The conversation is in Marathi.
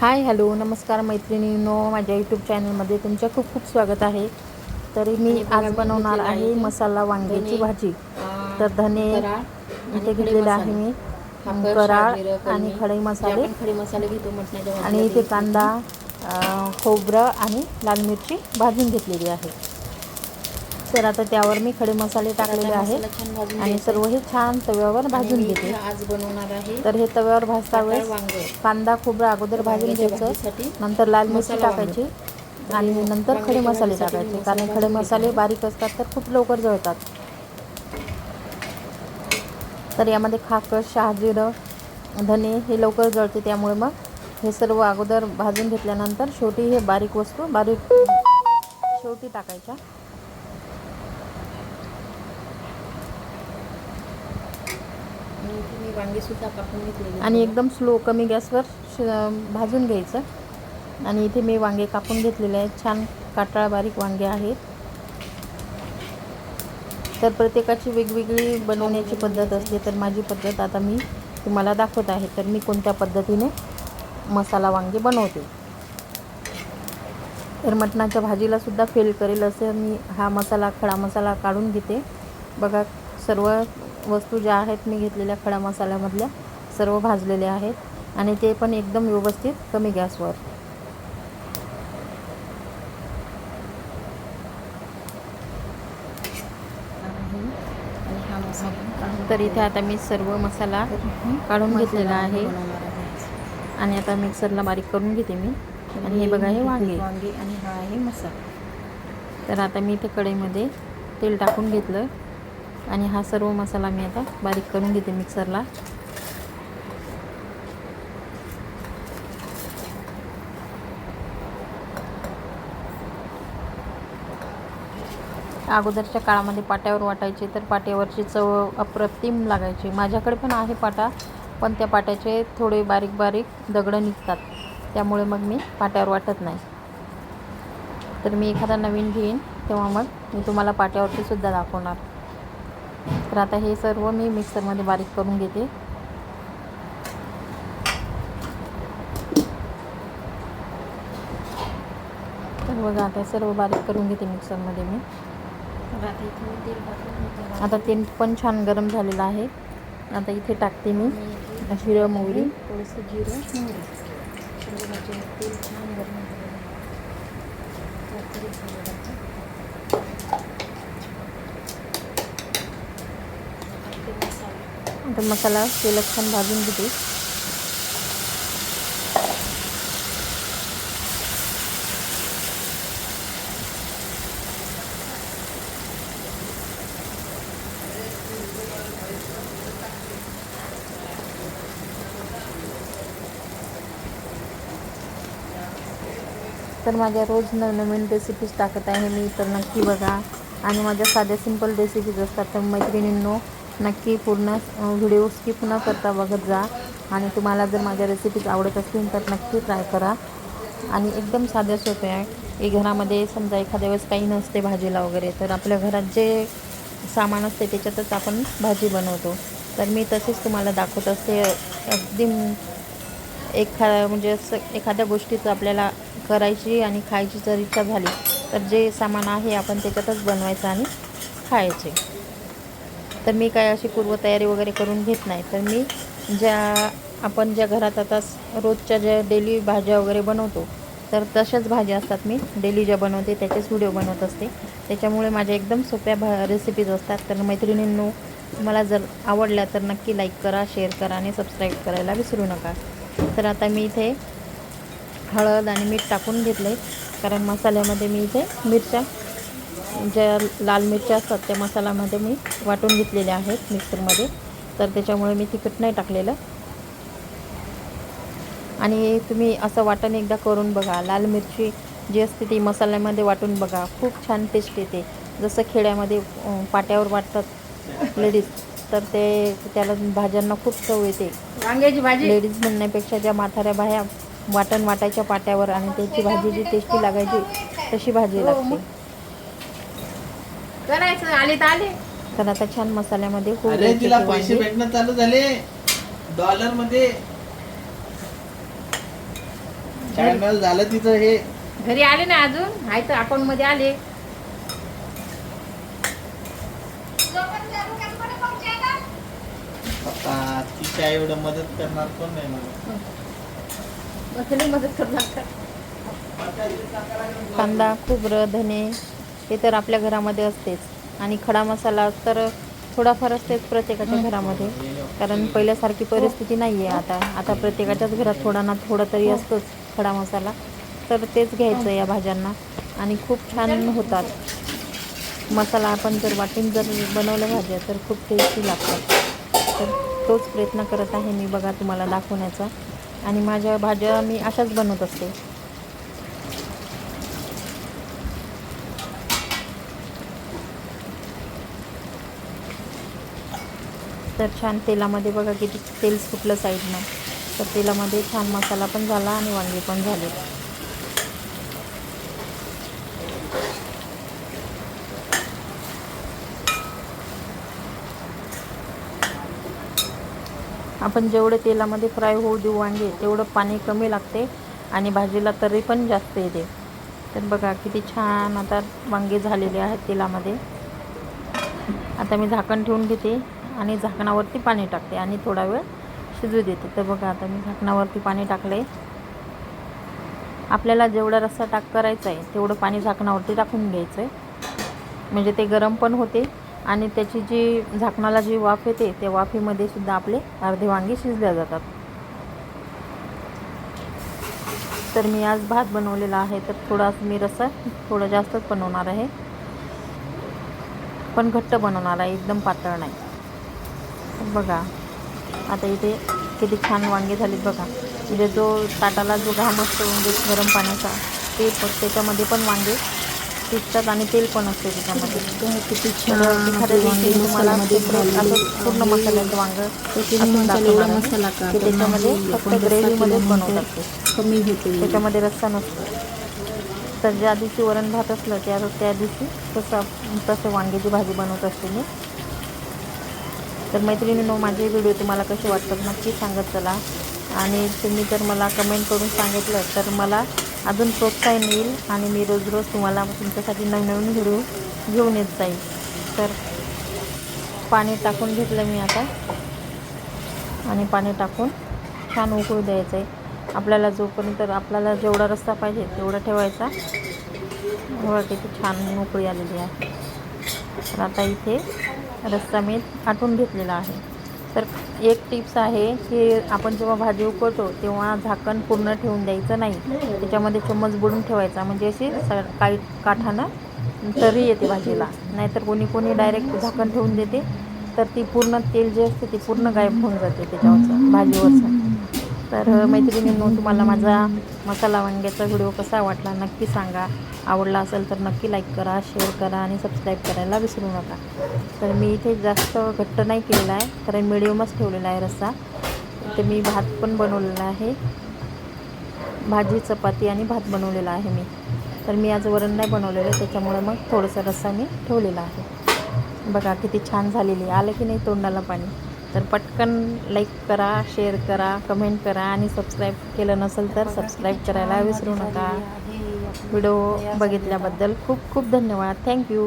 हाय हॅलो नमस्कार मैत्रिणींनो माझ्या यूट्यूब चॅनलमध्ये तुमचं खूप खूप स्वागत आहे. तर मी आज बनवणार आहे मसाला वांग्याची भाजी. तर धने इथे घेतलेले आहे मी. कराळ आणि खडे मसाले. खडे मसाले घेतो आणि इथे कांदा खोबरं आणि लाल मिरची भाजून घेतलेली आहे. तर आता त्यावर मी खडे मसाले टाकलेले आहेत. आणि सर्व हे छान तव्यावर भाजून घेते. आज बनवणार आहे तर हे तव्यावर भाजता वेळेस कांदा खोबरं अगोदर भाजून घ्यायचं. नंतर लाल मिरची. टाकायची. आणि नंतर खडे मसाले टाकायचे. कारण खडे मसाले. बारीक असतात तर खूप लवकर जळतात. तर यामध्ये खाकर शहाजिरं धने हे लवकर जळते. त्यामुळे मग हे सर्व अगोदर भाजून घेतल्यानंतर शेवटी हे बारीक वस्तू बारीक शेवटी टाकायच्या. आणि इथे मी कापून आणि एकदम स्लो कमी गॅसवर श- भाजून घ्यायचं. आणि इथे मी वांगे कापून घेतलेले आहेत. छान काटाळ बारीक वांगे आहेत. तर प्रत्येकाची वेगवेगळी बनवण्याची पद्धत असते. तर माझी पद्धत आता मी तुम्हाला दाखवत आहे. तर मी कोणत्या पद्धतीने मसाला वांगे बनवते. तर मटणाच्या भाजीलासुद्धा फेल करेल असं मी हा मसाला खडा मसाला काढून घेते. बघा सर्व वस्तू ज्या आहेत मी घेतलेल्या खडा मसाल्यामधल्या सर्व भाजलेल्या आहेत आणि ते पण एकदम व्यवस्थित कमी गॅसवर. हा तर इथे आता मी सर्व मसाला काढून घेतलेला आहे. आणि आता मिक्सरला बारीक करून घेते मी. आणि हे बघा हे वांगे. वांगे आणि हा आहे मसाला. तर आता मी इथे कढईमध्ये तेल टाकून घेतलं. आणि हा सर्व मसाला मी आता बारीक करून घेते मिक्सरला. अगोदरच्या काळामध्ये पाट्यावर वाटायचे तर पाट्यावरची चव अप्रतिम लागायची. माझ्याकडे पण आहे पाटा पण त्या पाट्याचे थोडे बारीक बारीक दगडं निघतात. त्यामुळे मग मी पाट्यावर वाटत नाही. तर मी एखादा नवीन घेईन तेव्हा मग मी तुम्हाला पाट्यावरती सुद्धा दाखवणार. तर आता हे सर्व मी मिक्सरमध्ये बारीक करून घेते. तर बघा आता सर्व बारीक करून घेते मिक्सरमध्ये मी. आता तेल पण छान गरम झालेलं आहे. आता इथे टाकते मी जिरं मोहरी. थोडंसं जिरं मोहरी. छान गरम झालेलं आहे. तरतरीत झालेलं आहे. आता ते मसाला आता मसाला तेलात छान भाजून घेते. तर माझ्या रोज नवनवीन रेसिपीज टाकत आहे मी तर नक्की बघा. आणि माझ्या साध्या सिंपल रेसिपीज असतात तर मैत्रिणींनो नक्की पूर्ण व्हिडिओ स्किप न करता बघत जा. आणि तुम्हाला जर माझ्या रेसिपीज आवडत असतील तर नक्की ट्राय करा. आणि एकदम साध्या सोप्या आहे की घरामध्ये समजा एखाद्या वेळेस काही नसते भाजीला वगैरे तर आपल्या घरात जे सामान असते त्याच्यातच आपण भाजी बनवतो. तर मी तसेच तुम्हाला दाखवत असते. अगदी एखा म्हणजे असं एखाद्या गोष्टीचं आपल्याला करायची आणि खायची जर इच्छा झाली तर जे सामान आहे आपण त्याच्यातच बनवायचं आणि खायचे. तर मी काय अशी पूर्वतयारी वगैरे करून घेत नाही. तर मी ज्या आपण ज्या घरात आता रोजच्या ज्या डेली भाज्या वगैरे बनवतो तर तशाच भाज्या असतात मी. डेली ज्या बनवते त्याचेच व्हिडिओ बनवत असते. त्याच्यामुळे माझ्या एकदम सोप्या भा रेसिपीज असतात. तर मैत्रिणींनो मला जर आवडल्या तर नक्की लाईक करा शेअर करा आणि सबस्क्राईब करायला विसरू नका. तर आता मी इथे हळद आणि मीठ टाकून घेतले कारण मसाल्यामध्ये मी इथे मिरच्या ज्या लाल मिरच्या असतात त्या मसाल्यामध्ये मी वाटून घेतलेल्या आहेत मिक्सरमध्ये. तर त्याच्यामुळे मी तिखट नाही टाकलेलं. आणि तुम्ही असं वाटण एकदा करून बघा. लाल मिरची जी असते ती मसाल्यामध्ये वाटून बघा. खूप छान टेस्ट येते. जसं खेड्यामध्ये पाट्यावर वाटतात लेडीज तर ते त्याला भाज्यांना खूप चव येते. वांग्याची भाजी. लेडीज म्हणण्यापेक्षा ज्या म्हाताऱ्या बाया वाटण वाटायच्या पाट्यावर आणि त्याची भाजी जी टेस्टी लागायची तशी भाजी लागते. करायचं आले तर आले. तर आता छान मसाल्यामध्ये होऊ अरे द्यायचे तिला ते पैसे वांगे. भेटणं चालू झाले. डॉलरमध्ये चॅनल झालं तिचं हे. घरी आले ना अजून? आहे तर अकाउंटमध्ये आले. पप्पा तिच्या एवढं मदत करणार कोण नाही मला. बसली मदत करणार का? कांदा खोबरं धने हे तर आपल्या घरामध्ये असतेच. आणि खडा मसाला तर थोडाफार असतेच प्रत्येकाच्या घरामध्ये. कारण पहिल्यासारखी परिस्थिती नाही आहे आता. आता प्रत्येकाच्याच घरात थोडा ना थोडा तरी असतोच खडा मसाला. तर तेच घ्यायचं या भाज्यांना. आणि खूप छान होतात. मसाला आपण जर वाटून जर बनवलं भाज्या तर खूप टेस्टी लागतात. तर तोच प्रयत्न करत आहे मी बघा तुम्हाला दाखवण्याचा. आणि माझ्या भाज्या मी अशाच बनवत असते. तर छान तेलामध्ये बघा किती तेल सुटलं साईडनं. तर तेलामध्ये छान मसाला पण झाला आणि वांगे पण झाले. आपण जेवढे तेलामध्ये फ्राय होऊ देऊ वांगे तेवढं पाणी कमी लागते आणि भाजीला तरी पण जास्त येते. तर बघा किती छान आता वांगे झालेले आहेत तेलामध्ये. आता मी झाकण ठेवून घेते. आणि झाकणावरती पाणी टाकते आणि थोडा वेळ शिजू देते. तर बघा आता मी झाकणावरती पाणी टाकले. आपल्याला जेवढा रस्सा टाक करायचा आहे तेवढं पाणी झाकणावरती टाकून घ्यायचं आहे म्हणजे ते गरम पण होते आणि त्याची जी झाकणाला जी वाफ येते त्या वाफेमध्ये सुद्धा आपले अर्धे वांगे शिजल्या जातात. तर मी आज भात बनवलेला आहे तर थोडा मी रस्सा थोडा जास्तच बनवणार आहे. पण घट्ट बनवणार आहे एकदम पातळ नाही. बघा. आता इथे किती छान वांगे झालेत बघा. म्हणजे जो ताटाला जो घाम असतो म्हणजे गरम पाण्याचा ते त्याच्यामध्ये पण वांगे शिजतात आणि तेल पण असते त्याच्यामध्ये. किती तर एखाद्या दिवशी तुम्हाला असं पूर्ण मसाल्याचं वांग. की? त्याच्यामध्ये फक्त ग्रेव्हीमध्येच बनवतात ते. कमी होते. त्याच्यामध्ये रस्सा नसतो. तर ज्या दिवशी वरण भात असलं त्या त्या दिवशी तसं तसं वांग्याची भाजी बनवत असते मी. तर मैत्रिणींनो माझे व्हिडिओ तुम्हाला कसे वाटतात नक्की सांगत चला. आणि तुम्ही जर मला कमेंट करून सांगितलं तर मला अजून प्रोत्साहन येईल आणि मी रोज रोज तुम्हाला तुमच्यासाठी नवनवीन व्हिडिओ घेऊन येत जाईल तर पाणी टाकून घेतलं मी आता. आणि पाणी टाकून छान उकळू द्यायचं आहे आपल्याला जोपर्यंत आपल्याला जेवढा रस्ता पाहिजे तेवढा ठेवायचा. किती छान उकळी आलेली आहे. तर आता इथे रस्सा मी आटून घेतलेला आहे. तर एक टिप्स आहे की आपण जेव्हा भाजी उकळतो तेव्हा झाकण पूर्ण ठेवून द्यायचं नाही. त्याच्यामध्ये चम्मच बुडून ठेवायचा. म्हणजे अशी स काही काठानं तरी येते भाजीला. नाहीतर कोणी कोणी डायरेक्ट झाकण ठेवून देते. तर ती पूर्ण तेल जे असते ते पूर्ण गायब होऊन जाते त्याच्यावरचं भाजीवरचं. तर मैत्रिणींनो तुम्हाला माझा मसाला वांग्याचा व्हिडिओ कसा वाटला नक्की सांगा. आवडला असेल तर नक्की लाईक करा शेअर करा आणि सबस्क्राईब करायला विसरू नका. तर मी इथे जास्त घट्ट नाही केलेला आहे कारण मिडियमच ठेवलेला आहे रस्सा. तर मी भात पण बनवलेला आहे. भाजी चपाती आणि भात बनवलेला आहे मी. तर मी आज वरण नाही बनवलेलं त्याच्यामुळे मग थोडंसं रस्सा मी ठेवलेला आहे. बघा किती छान झालेली आलं की नाही तोंडाला पाणी. तर पटकन लाईक करा शेअर करा कमेंट करा आणि सबस्क्राईब केलं नसेल तर सबस्क्राईब करायला विसरू नका. व्हिडिओ बघितल्याबद्दल खूप खूप धन्यवाद. थँक्यू